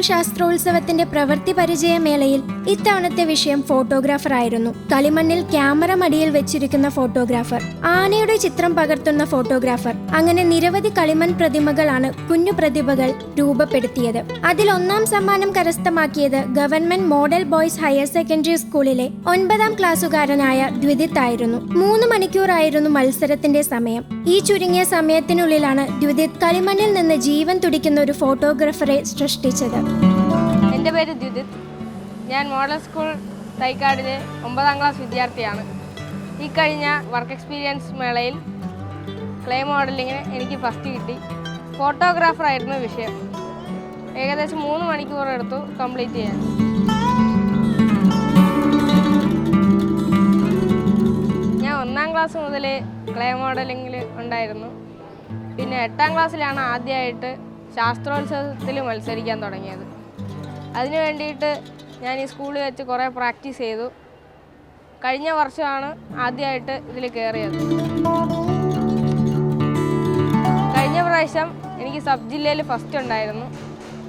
ശാസ്ത്രോത്സവത്തിന്റെ പ്രവൃത്തി പരിചയ മേളയിൽ ഇത്തവണത്തെ വിഷയം ഫോട്ടോഗ്രാഫർ ആയിരുന്നു. കളിമണ്ണിൽ ക്യാമറ മടിയിൽ വെച്ചിരിക്കുന്ന ഫോട്ടോഗ്രാഫർ. ആനയുടെ ചിത്രം പകർത്തുന്ന ഫോട്ടോഗ്രാഫർ. അങ്ങനെ നിരവധി കളിമൺ പ്രതിമകളാണ് കുഞ്ഞു പ്രതിഭകൾ രൂപപ്പെടുത്തിയത്. അതിൽ ഒന്നാം സമ്മാനം കരസ്ഥമാക്കിയത് government model boys higher secondary സ്കൂളിലെ ഒൻപതാം ക്ലാസ്സുകാരനായ ദ്വിദിത് ആയിരുന്നു. മൂന്ന് മണിക്കൂറായിരുന്നു മത്സരത്തിന്റെ സമയം. ഈ ചുരുങ്ങിയ സമയത്തിനുള്ളിലാണ് ദ്വിദിത് കളിമണ്ണിൽ നിന്ന് ജീവൻ തുടിക്കുന്ന ഒരു ഫോട്ടോഗ്രാഫറെ സൃഷ്ടിച്ചത്. എന്റെ പേര് ദ്യുതിത് ഞാൻ മോഡൽ സ്കൂൾ തൈക്കാടിലെ ഒമ്പതാം ക്ലാസ് വിദ്യാർത്ഥിയാണ്. ഈ കഴിഞ്ഞ വർക്ക് എക്സ്പീരിയൻസ് മേളയിൽ ക്ലേ മോഡലിങ്ങിന് എനിക്ക് ഫസ്റ്റ് കിട്ടി. ഫോട്ടോഗ്രാഫർ ആയിരുന്നു വിഷയം. ഏകദേശം മൂന്ന് മണിക്കൂർ എടുത്തു കംപ്ലീറ്റ് ചെയ്യാൻ. ഞാൻ ഒന്നാം ക്ലാസ് മുതൽ ക്ലേ മോഡലിങ്ങിൽ ഉണ്ടായിരുന്നു. പിന്നെ എട്ടാം ക്ലാസ്സിലാണ് ആദ്യമായിട്ട് ശാസ്ത്രോത്സവത്തിൽ മത്സരിക്കാൻ തുടങ്ങിയത്. അതിനു വേണ്ടിയിട്ട് ഞാൻ ഈ സ്കൂളിൽ വെച്ച് കുറേ പ്രാക്ടീസ് ചെയ്തു. കഴിഞ്ഞ വർഷമാണ് ആദ്യമായിട്ട് ഇതിൽ കയറിയത്. കഴിഞ്ഞ പ്രാവശ്യം എനിക്ക് സബ് ജില്ലയിൽ ഫസ്റ്റ് ഉണ്ടായിരുന്നു.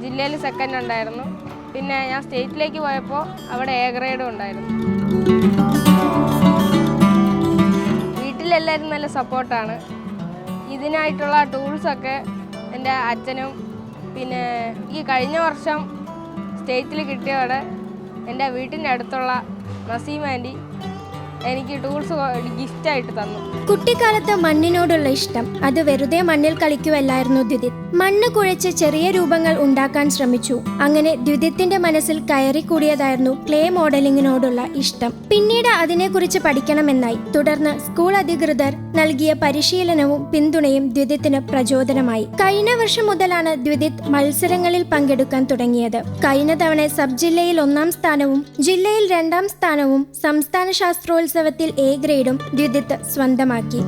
ജില്ലയിൽ സെക്കൻഡ് ഉണ്ടായിരുന്നു. പിന്നെ ഞാൻ സ്റ്റേറ്റിലേക്ക് പോയപ്പോൾ അവിടെ എ ഗ്രേഡും ഉണ്ടായിരുന്നു. വീട്ടിലെല്ലാവരും നല്ല സപ്പോർട്ടാണ് ഇതിനായിട്ടുള്ള ടൂൾസൊക്കെ എന്റെ അച്ഛനും പിന്നെ ഈ കഴിഞ്ഞ വർഷം സ്റ്റേറ്റിൽ കിട്ടിയവിടെ എന്റെ വീട്ടിന്റെ അടുത്തുള്ള നസീം ആന്റി എനിക്ക് ടൂൾസ് ഗിഫ്റ്റായിട്ട് തന്നു. കുട്ടിക്കാലത്ത് മണ്ണിനോടുള്ള ഇഷ്ടം. അത് വെറുതെ മണ്ണിൽ കളിക്കുവല്ലായിരുന്നു ദ്വിതിത് മണ്ണ് കുഴച്ച് ചെറിയ രൂപങ്ങൾ ഉണ്ടാക്കാൻ ശ്രമിച്ചു. അങ്ങനെ ദ്വിതിത്തിന്റെ മനസ്സിൽ കയറി കൂടിയതായിരുന്നു ക്ലേ മോഡലിംഗിനോടുള്ള ഇഷ്ടം. പിന്നീട് അതിനെക്കുറിച്ച് പഠിക്കണമെന്നായി. തുടർന്ന് സ്കൂൾ അധികൃതർ നൽകിയ പരിശീലനവും പിന്തുണയും ദ്വിതിത്തിന് പ്രചോദനമായി. കഴിഞ്ഞ വർഷം മുതലാണ് ദ്വിതിത് മത്സരങ്ങളിൽ പങ്കെടുക്കാൻ തുടങ്ങിയത്. കഴിഞ്ഞ തവണ സബ് ജില്ലയിൽ ഒന്നാം സ്ഥാനവും ജില്ലയിൽ രണ്ടാം സ്ഥാനവും സംസ്ഥാന ശാസ്ത്രോത്സവത്തിൽ എ ഗ്രേഡും ദ്വിതിത്ത് സ്വന്തമാക്കി.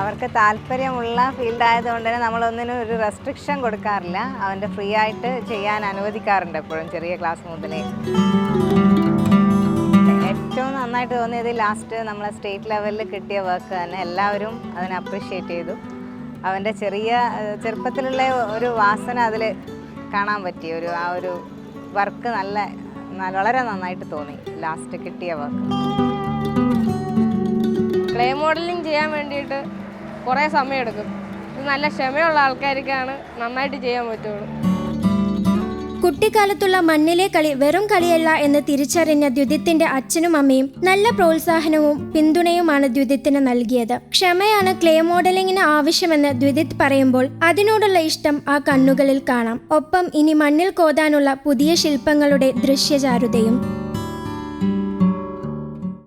അവർക്ക് താല്പര്യമുള്ള ഫീൽഡ് ആയതുകൊണ്ട് തന്നെ നമ്മളൊന്നിനും ഒരു റെസ്ട്രിക്ഷൻ കൊടുക്കാറില്ല. അവന്റെ ഫ്രീ ആയിട്ട് ചെയ്യാൻ അനുവദിക്കാറുണ്ട് എപ്പോഴും ചെറിയ ക്ലാസ് മുതലേ. ഏറ്റവും നന്നായിട്ട് തോന്നിയത് ലാസ്റ്റ് നമ്മളെ സ്റ്റേറ്റ് ലെവലിൽ കിട്ടിയ വർക്ക് തന്നെ എല്ലാവരും അതിനെ അപ്രിഷ്യേറ്റ് ചെയ്തു. അവന്റെ ചെറിയ ചെറുപ്പത്തിലുള്ള ഒരു വാസന അതിൽ കാണാൻ പറ്റിയ ഒരു ആ ഒരു വർക്ക് നല്ല വളരെ നന്നായിട്ട് തോന്നി. ലാസ്റ്റ് കിട്ടിയ വർക്ക് ക്ലേ മോഡലിംഗ് ചെയ്യാൻ വേണ്ടിയിട്ട് കുറേ സമയമെടുക്കും ഇത് നല്ല ക്ഷമയുള്ള ആൾക്കാർക്കാണ് നന്നായിട്ട് ചെയ്യാൻ പറ്റുള്ളൂ. കുട്ടിക്കാലത്തുള്ള മണ്ണിലെ കളി വെറും കളിയല്ല എന്ന് തിരിച്ചറിഞ്ഞ ദ്യുതിത്തിന്റെ അച്ഛനും അമ്മയും നല്ല പ്രോത്സാഹനവും പിന്തുണയുമാണ് ദ്യുതിത്തിന് നൽകിയത്. ക്ഷമയാണ് ക്ലേ മോഡലിംഗിന് ആവശ്യമെന്ന് ദ്വിതിത് പറയുമ്പോൾ അതിനോടുള്ള ഇഷ്ടം ആ കണ്ണുകളിൽ കാണാം. ഒപ്പം ഇനി മണ്ണിൽ കോതാനുള്ള പുതിയ ശില്പങ്ങളുടെ ദൃശ്യചാരുതയും